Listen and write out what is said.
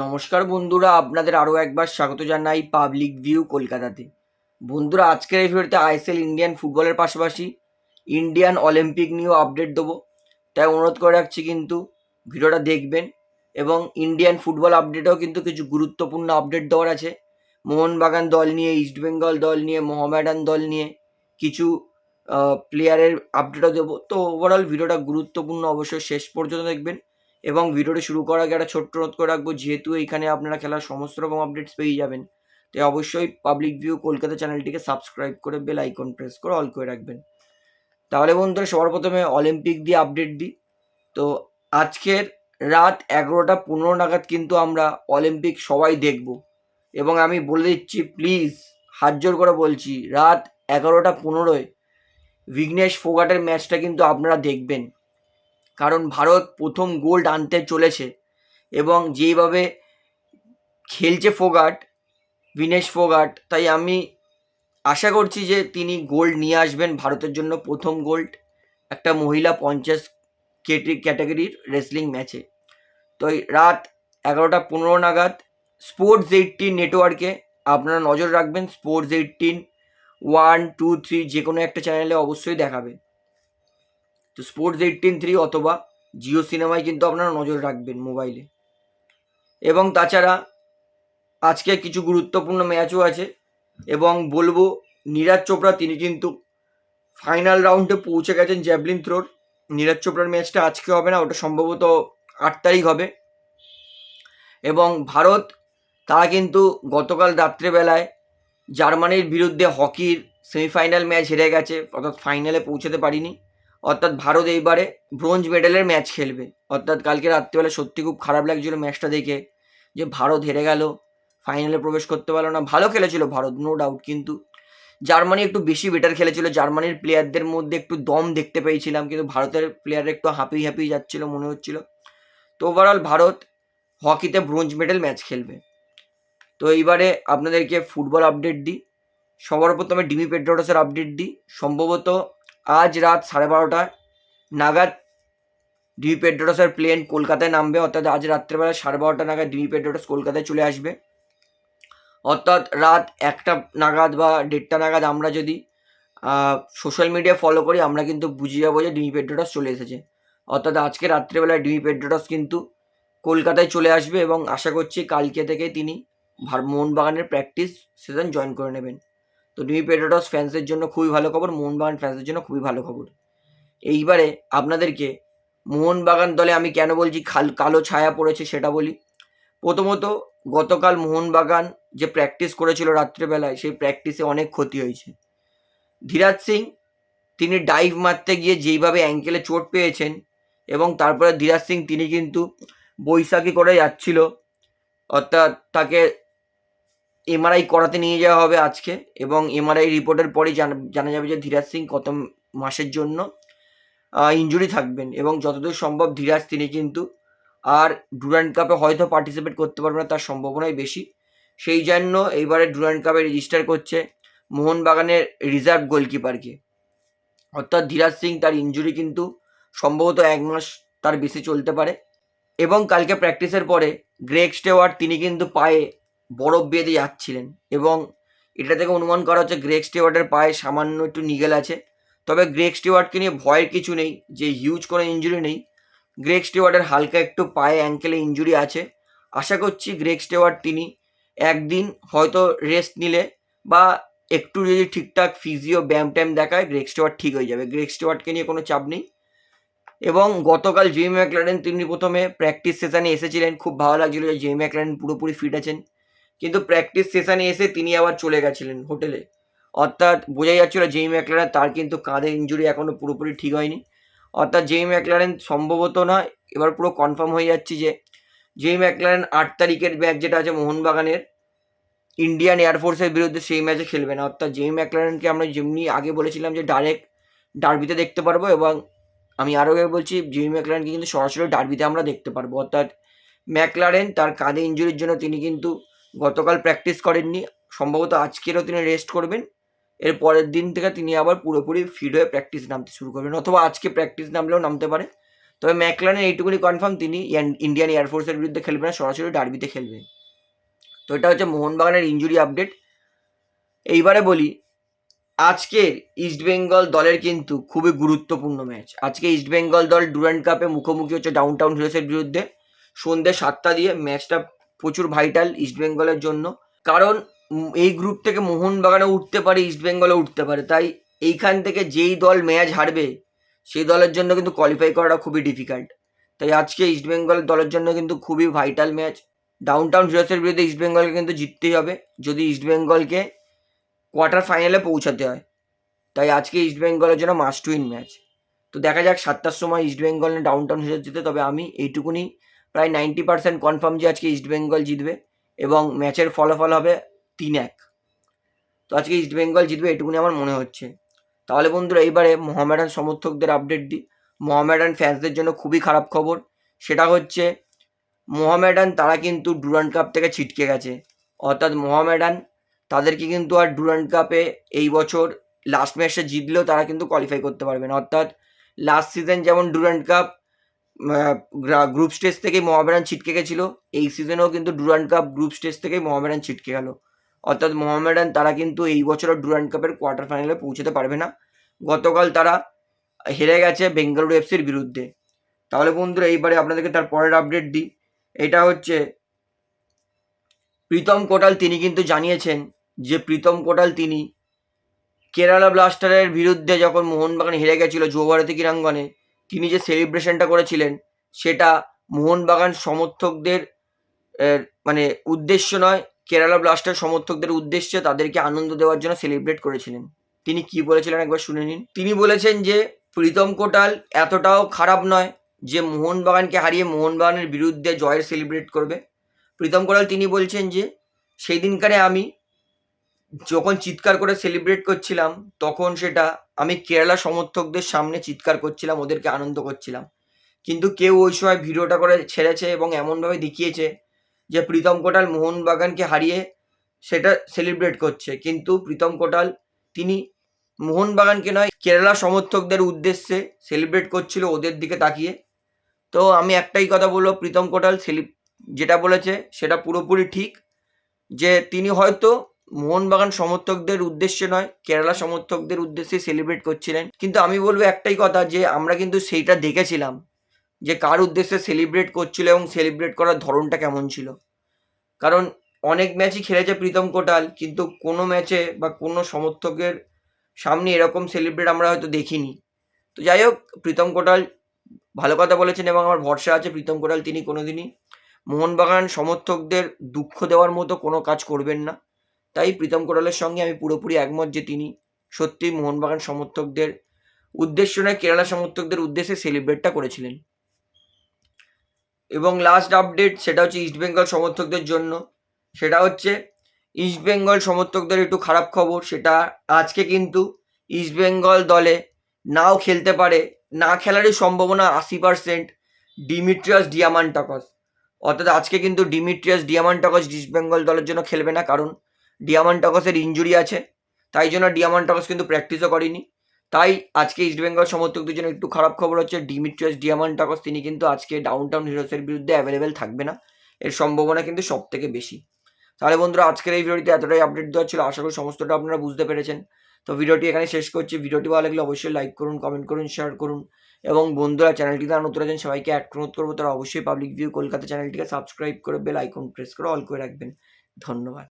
নমস্কার বন্ধুরা, আপনাদের আরও একবার স্বাগত জানাই পাবলিক ভিউ কলকাতাতে। বন্ধুরা, আজকের এই ভিডিওতে আইএসএল ইন্ডিয়ান ফুটবলের পাশাপাশি ইন্ডিয়ান অলিম্পিক নিয়েও আপডেট দেবো। তাই অনুরোধ করে রাখছি কিন্তু ভিডিওটা দেখবেন এবং ইন্ডিয়ান ফুটবল আপডেটেও কিন্তু কিছু গুরুত্বপূর্ণ আপডেট দেওয়ার আছে। মোহনবাগান দল নিয়ে ইস্টবেঙ্গল দল নিয়ে, মোহামেডান দল নিয়ে কিছু প্লেয়ারের আপডেটও দেবো। তো ওভারঅল ভিডিওটা গুরুত্বপূর্ণ, অবশ্যই শেষ পর্যন্ত দেখবেন। এবং ভিডিওটি শুরু করার আগে একটা ছোট্ট অনুরোধ করে রাখব, যেহেতু এখানে আপনারা খেলার সমস্ত রকম আপডেটস পেয়ে যাবেন, তাই অবশ্যই পাবলিক ভিউ কলকাতা চ্যানেলটিকে সাবস্ক্রাইব করে বেল আইকন প্রেস করে অল করে রাখবেন। তাহলে বন্ধুরা, সবার প্রথমে অলিম্পিক দিয়ে আপডেট দিই। তো আজকের রাত এগারোটা পনেরো নাগাদ কিন্তু আমরা অলিম্পিক সবাই দেখব। এবং আমি বলে দিচ্ছি প্লিজ হাত জোর করে বলছি, রাত এগারোটা পনেরোয় বিঘ্নেশ ফোগাটের ম্যাচটা কিন্তু আপনারা দেখবেন। কারণ ভারত প্রথম গোল্ড আনতে চলেছে এবং যেইভাবে খেলছে ফোগাট বিনেশ ফোগাট, তাই আমি আশা করছি যে তিনি গোল্ড নিয়ে আসবেন ভারতের জন্য প্রথম গোল্ড একটা মহিলা পঞ্চাশ কেটি ক্যাটাগরির রেসলিং ম্যাচে তো রাত এগারোটা পনেরো নাগাদ স্পোর্টস এইটিন নেটওয়ার্কে আপনারা নজর রাখবেন sports eighteen one two three যে কোনো একটা চ্যানেলে অবশ্যই দেখাবে। তো স্পোর্টস এইটিন থ্রি অথবা জিও সিনেমায় কিন্তু আপনারা নজর রাখবেন মোবাইলে এবং তাছাড়া আজকে কিছু গুরুত্বপূর্ণ ম্যাচও আছে এবং বলব নীরাজ চোপড়া, তিনি কিন্তু ফাইনাল রাউন্ডে পৌঁছে গেছেন জ্যাভলিন থ্রোর নীরাজ চোপড়ার ম্যাচটা আজকে হবে না, ওটা সম্ভবত আট তারিখ হবে। এবং ভারত, তারা কিন্তু গতকাল রাত্রেবেলায় জার্মানির বিরুদ্ধে হকির সেমিফাইনাল ম্যাচ হেরে গেছে, অর্থাৎ ফাইনালে পৌঁছাতে পারিনি। অর্থাৎ ভারত এইবারে ব্রোঞ্জ মেডেলের ম্যাচ খেলবে। অর্থাৎ কালকে রাত্রিবেলা সত্যি খুব খারাপ লাগছিল ম্যাচটা দেখে যে ভারত হেরে গেল ফাইনালে প্রবেশ করতে পারল না। ভালো খেলেছিল ভারত নো ডাউট কিন্তু জার্মানি একটু বেশি বেটার খেলেছিল। জার্মানির প্লেয়ারদের মধ্যে একটু দম দেখতে পেয়েছিলাম, কিন্তু ভারতের প্লেয়ার একটু হাঁপিয়ে হাঁপিয়ে যাচ্ছিল মনে হচ্ছিল। তো ওভারঅল ভারত হকিতে ব্রোঞ্জ মেডেল ম্যাচ খেলবে। তো এইবারে আপনাদেরকে ফুটবল আপডেট দিই। সবার প্রথমে ডিমি পেড্রোটাসের আপডেট দিই। সম্ভবত আজ রাত সাড়ে বারোটায় নাগাদ ডিমি পেড্রোটাসের প্লেন কলকাতায় নামবে, অর্থাৎ আজ রাত্রেবেলা সাড়ে বারোটা নাগাদ ডিমি পেড্রোটাস কলকাতায় চলে আসবে। অর্থাৎ রাত একটা নাগাদ বা দেড়টা নাগাদ আমরা যদি সোশ্যাল মিডিয়া ফলো করি, আমরা কিন্তু বুঝে যাব যে ডিমি পেড্রোটাস চলে এসেছে। অর্থাৎ আজকে রাত্রেবেলায় ডিমি পেড্রোটাস কিন্তু কলকাতায় চলে আসবে এবং আশা করছি কালকে থেকে তিনি মোহনবাগানের প্র্যাকটিস সেশন জয়েন করে নেবেন। তো ডিমি পেড্রোটাস ফ্যান্সের জন্য খুবই ভালো খবর মোহনবাগান ফ্যান্সের জন্য খুবই ভালো খবর। এইবারে আপনাদেরকে মোহনবাগান দলে আমি কেন বলছি খাল, কালো ছায়া পড়েছে সেটা বলি। প্রথমত, গতকাল মোহনবাগান যে প্র্যাকটিস করেছিল রাত্রেবেলায়, সেই প্র্যাকটিসে অনেক ক্ষতি হয়েছে। ধীরাজ সিং, তিনি ডাইভ মারতে গিয়ে যেইভাবে অ্যাঙ্কেলে চোট পেয়েছেন এবং তারপরে ধীরাজ সিং, তিনি কিন্তু বৈশাখী করে যাচ্ছিল, অর্থাৎ তাকে এমআরআই করাতে নিয়ে যাওয়া হবে আজকে এবং এমআরআই রিপোর্টের পরেই জানা যাবে যে ধীরাজ সিং কত মাসের জন্য ইঞ্জুরি থাকবেন এবং যতদূর সম্ভব ধীরাজ তিনি কিন্তু আর ডুরান্ড কাপে হয়তো পার্টিসিপেট করতে পারবে না, তার সম্ভাবনাই বেশি। সেই জন্য এইবারে ডুরান্ড কাপে রেজিস্টার করছে মোহনবাগানের রিজার্ভ গোলকিপারকে অর্থাৎ ধীরাজ সিং তার ইঞ্জুরি কিন্তু সম্ভবত এক মাস তার বেশি চলতে পারে। এবং কালকে প্র্যাকটিসের পরে গ্রেগ স্টেওয়ার্ড তিনি কিন্তু পায়ে বরফ বেঁধে যাচ্ছিলেন এবং এটা থেকে অনুমান করা হচ্ছে গ্রেগ স্টেওয়ার্ডের পায়ে সামান্য একটু নিগেল আছে। তবে গ্রেগ স্টেওয়ার্ডকে নিয়ে ভয়ের কিছু নেই, যে হিউজ কোনো ইঞ্জুরি নেই। গ্রেগ স্টেওয়ার্ডের হালকা একটু পায়ে অ্যাঙ্কেলে ইঞ্জুরি আছে। আশা করছি গ্রেগ স্টেওয়ার্ড তিনি একদিন হয়তো রেস্ট নিলে বা একটু যদি ঠিকঠাক ফিজিও ব্যায়াম ট্যাম দেখায়, গ্রেগ স্টেওয়ার্ড ঠিক হয়ে যাবে। গ্রেগ স্টেওয়ার্ডকে নিয়ে কোনো চাপ নেই। এবং গতকাল জেমি ম্যাকলারেন তিনি প্রথমে প্র্যাকটিস সেশনে এসেছিলেন। খুব ভালো লাগছিল যে জেমি ম্যাকলারেন পুরোপুরি ফিট আছেন। কিন্তু প্র্যাকটিস সেশনে এসে তিনি আবার চলে গেছিলেন হোটেলে অর্থাৎ বোঝাই যাচ্ছিল জেমি ম্যাকলারেন তার কিন্তু কাঁধে ইঞ্জুরি এখনও পুরোপুরি ঠিক হয়নি। অর্থাৎ জেমি ম্যাকলারেন সম্ভবত নয় এবার পুরো কনফার্ম হয়ে যাচ্ছি যে জেমি ম্যাকলারেন আট তারিখের ম্যাচ যেটা আছে মোহনবাগানের ইন্ডিয়ান এয়ারফোর্সের বিরুদ্ধে সেই ম্যাচে খেলবে না। অর্থাৎ জেমি ম্যাকলারেনকে আমরা যেমনি আগে বলেছিলাম যে ডাইরেক্ট ডার্বিতে দেখতে পারব এবং আমি আরও বলছি জেমি ম্যাকলারেনকে কিন্তু সরাসরি ডার্বিতে আমরা দেখতে পারব। অর্থাৎ ম্যাকলারেন তার কাঁধে ইঞ্জুরির জন্য তিনি কিন্তু গতকাল প্র্যাকটিস করেননি। সম্ভবত আজকেরও তিনি রেস্ট করবেন। এর পরের দিন থেকে তিনি আবার পুরোপুরি ফিট হয়ে প্র্যাকটিস নামতে শুরু করবেন। অথবা আজকে প্র্যাকটিস নামলেও নামতে পারে। তবে ম্যাকলানের এইটুকুনি কনফার্ম তিনি ইন্ডিয়ান এয়ারফোর্সের বিরুদ্ধে খেলবে না, সরাসরি ডার্বিতে খেলবে। তো এটা হচ্ছে মোহনবাগানের ইঞ্জুরি আপডেট এইবারে বলি আজকের ইস্টবেঙ্গল দলের কিন্তু খুবই গুরুত্বপূর্ণ ম্যাচ আজকে ইস্টবেঙ্গল দল ডুরান্ড কাপে মুখোমুখি হচ্ছে ডাউন টাউন হিরোসের বিরুদ্ধে। সন্ধ্যে সাতটা দিয়ে ম্যাচটা প্রচুর ভাইটাল ইস্টবেঙ্গলের জন্য। কারণ এই গ্রুপ থেকে মোহনবাগানে উঠতে পারে ইস্টবেঙ্গলে উঠতে পারে। তাই এইখান থেকে যেই দল ম্যাচ হারবে, সেই দলের জন্য কিন্তু কোয়ালিফাই করাটা খুবই ডিফিকাল্ট তাই আজকে ইস্টবেঙ্গল দলের জন্য কিন্তু খুবই ভাইটাল ম্যাচ ডাউন টাউন হিরোসের বিরুদ্ধে ইস্টবেঙ্গলকে কিন্তু জিততেই হবে। যদি ইস্টবেঙ্গলকে কোয়ার্টার ফাইনালে পৌঁছাতে হয়, তাই আজকে ইস্টবেঙ্গলের জন্য মাস্ট উইন ম্যাচ তো দেখা যাক সাতটার সময় ইস্টবেঙ্গল ডাউন টাউন হিসেবে জিতে তবে আমি এইটুকুনি প্রায় নাইনটি পার্সেন্ট কনফার্ম যে আজকে ইস্টবেঙ্গল জিতবে এবং ম্যাচের ফলাফল হবে তিন এক। তো আজকে ইস্টবেঙ্গল জিতবে এটুকুনি আমার মনে হচ্ছে। তাহলে বন্ধুরা, এইবারে মোহামেডান সমর্থকদের আপডেট দিই। মোহামেডান ফ্যান্সদের জন্য খুবই খারাপ খবর। সেটা হচ্ছে মোহামেডান তারা কিন্তু ডুরান্ড কাপ থেকে ছিটকে গেছে। অর্থাৎ মোহামেডান তাদেরকে কিন্তু আর ডুরান্ড কাপে এই বছর লাস্ট ম্যাচটা জিতলেও তারা কিন্তু কোয়ালিফাই করতে পারবে না। অর্থাৎ লাস্ট সিজন যেমন ডুরান্ড কাপ গ্রুপ স্টেজ থেকেই মোহামেডান ছিটকে গেছিল। এই সিজনেও কিন্তু ডুরান্ড কাপ গ্রুপ স্টেজ থেকেই মোহামেডান ছিটকে গেল। অর্থাৎ মোহামেডান তারা কিন্তু এই বছরও ডুরান্ড কাপের কোয়ার্টার ফাইনালে পৌঁছতে পারবে না। গতকাল তারা হেরে গেছে বেঙ্গালুরু এফসির বিরুদ্ধে। তাহলে বন্ধুরা, এইবারে আপনাদেরকে তার পরের আপডেট দিই। এটা হচ্ছে প্রীতম কোটাল তিনি কিন্তু জানিয়েছেন যে প্রীতম কোটাল তিনি কেরালা ব্লাস্টারের বিরুদ্ধে যখন মোহনবাগান হেরে গেছিল যুবভারতী ক্রীড়াঙ্গনে তিনি যে সেলিব্রেশনটা করেছিলেন, সেটা মোহনবাগান সমর্থকদের মানে উদ্দেশ্য নয়, কেরালা ব্লাস্টার সমর্থকদের উদ্দেশ্যে তাদেরকে আনন্দ দেওয়ার জন্য সেলিব্রেট করেছিলেন। তিনি কি বলেছিলেন একবার শুনে নিন? তিনি বলেছেন যে, প্রীতম কোটাল এতটাও খারাপ নয় যে মোহনবাগানকে হারিয়ে মোহনবাগানের বিরুদ্ধে জয়ের সেলিব্রেট করবে। প্রীতম কোটাল তিনি বলছেন যে সেই দিনকারে আমি যখন চিৎকার করে সেলিব্রেট করছিলাম, তখন সেটা আমি কেরালা সমর্থকদের সামনে চিৎকার করছিলাম, ওদেরকে আনন্দ করছিলাম। কিন্তু কেউ ওই সময় ভিডিওটা করে ছেড়েছে এবং এমনভাবে দেখিয়েছে যে প্রীতম কোটাল মোহনবাগানকে হারিয়ে সেটা সেলিব্রেট করছে। কিন্তু প্রীতম কোটাল, তিনি মোহনবাগানকে নয়, কেরালা সমর্থকদের উদ্দেশ্যে সেলিব্রেট করছিল ওদের দিকে তাকিয়ে। তো আমি একটাই কথা বলব, প্রীতম কোটাল সেলি যেটা বলেছে সেটা পুরোপুরি ঠিক যে তিনি হয়তো মোহনবাগান সমর্থকদের উদ্দেশ্যে নয়, কেরালা সমর্থকদের উদ্দেশ্যে সেলিব্রেট করছিলেন। কিন্তু আমি বলব একটাই কথা যে আমরা কিন্তু সেইটা দেখেছিলাম যে কার উদ্দেশ্যে সেলিব্রেট করছিল এবং সেলিব্রেট করার ধরনটা কেমন ছিল। কারণ অনেক ম্যাচই খেলেছে প্রীতম কোটাল, কিন্তু কোনো ম্যাচে বা কোনো সমর্থকের সামনে এরকম সেলিব্রেট আমরা হয়তো দেখিনি। তো যাই হোক, প্রীতম কোটাল ভালো কথা বলেছেন এবং আমার ভরসা আছে প্রীতম কোটাল তিনি কোনোদিনই। মোহনবাগান সমর্থকদের দুঃখ দেওয়ার মতো কোনো কাজ করবেন না। তাই প্রীতম কোটালের সঙ্গে আমি পুরোপুরি একমত যে তিনি সত্যি মোহনবাগান সমর্থকদের উদ্দেশ্য নয়, কেরালা সমর্থকদের উদ্দেশ্যে সেলিব্রেটটা করেছিলেন। এবং লাস্ট আপডেট সেটা হচ্ছে ইস্টবেঙ্গল সমর্থকদের জন্য। সেটা হচ্ছে ইস্টবেঙ্গল সমর্থকদের একটু খারাপ খবর, সেটা আজকে কিন্তু ইস্টবেঙ্গল দলে নাও খেলতে পারে, না খেলারই সম্ভাবনা আশি পার্সেন্ট ডিমিট্রিয়াস ডিয়ামান্টাকস। অর্থাৎ আজকে কিন্তু ডিমিট্রিয়াস ডিয়ামান্টাকস ইস্টবেঙ্গল দলের জন্য খেলবে না, কারণ ডিয়ামান্টাকসের ইঞ্জুরি আছে, তাই জন্য ডিয়ামান্টাকস কিন্তু প্র্যাকটিসও করেনি। তাই আজকে ইস্টবেঙ্গল সমর্থকদের জন্য একটু খারাপ খবর হচ্ছে ডিমিট্রিয়াস ডিয়ামান্টাকস তিনি কিন্তু আজকে ডাউন টাউন হিরোসের বিরুদ্ধে অ্যাভেলেবেল থাকবে না। এর সম্ভাবনা কিন্তু সব থেকে বেশি। তাহলে বন্ধুরা, আজকের এই ভিডিওটিতে এতটাই আপডেট দেওয়া ছিল। আশা করি সমস্তটা আপনারা বুঝতে পেরেছেন। তো ভিডিওটি এখানে শেষ করছি। ভিডিওটি ভালো লাগলে অবশ্যই লাইক করুন কমেন্ট করুন শেয়ার করুন। এবং বন্ধুরা চ্যানেলটি তারা নতুন আছেন, সবাইকে অনুরোধ করব। তারা অবশ্যই পাবলিক ভিউ কলকাতা চ্যানেলটিকে সাবস্ক্রাইব করে বেল আইকন প্রেস করে অল করে রাখবেন। ধন্যবাদ।